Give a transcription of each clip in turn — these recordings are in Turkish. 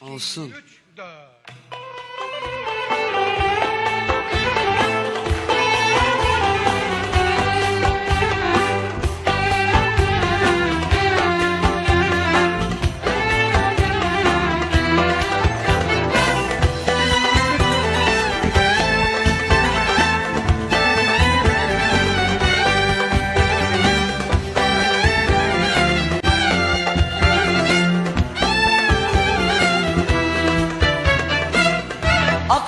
Olsun. Üç, dört.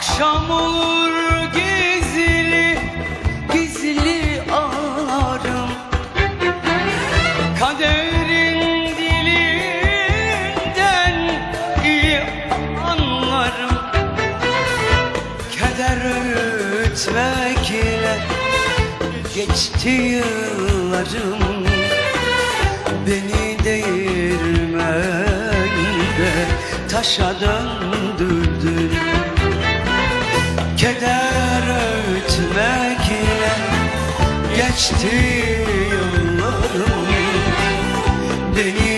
Akşam olur gizli gizli ağlarım. Kaderin dilinden iyi anlarım. Keder öğütmekle geçti yıllarım. Beni değirmende taşa döndür geçti yıllarım. Deniz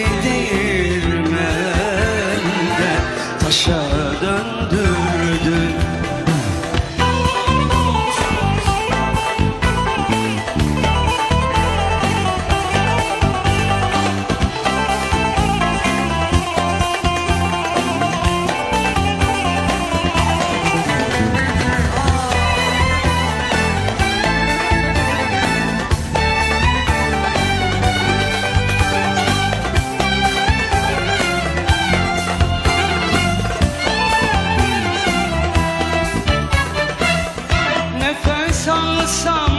the summer.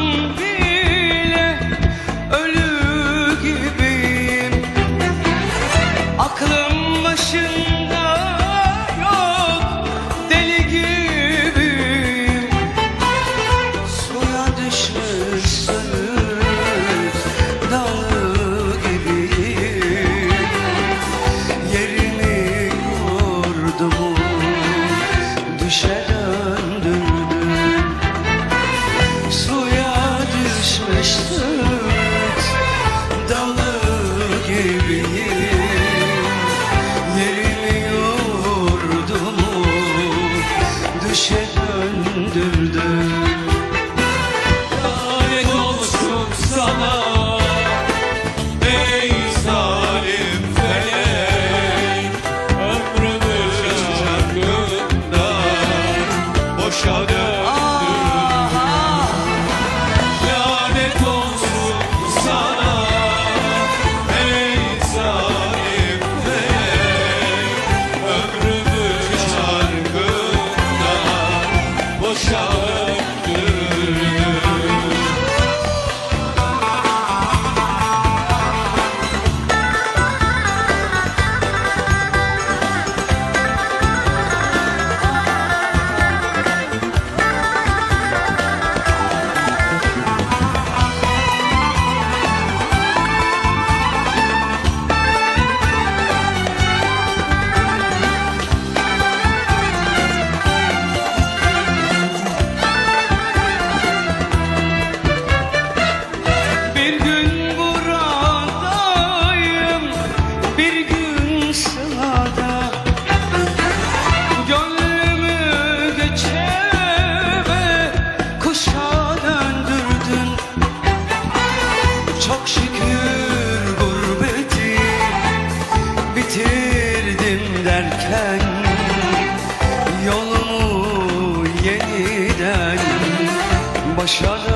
Boşanır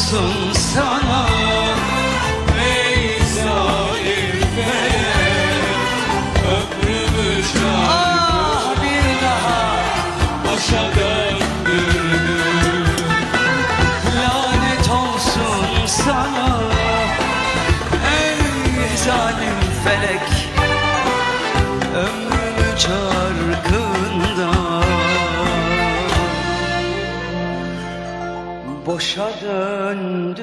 olsun sana ah, bir daha. Başa döndürdün Lanet olsun sana Ey zalim felek. Boşa döndürdü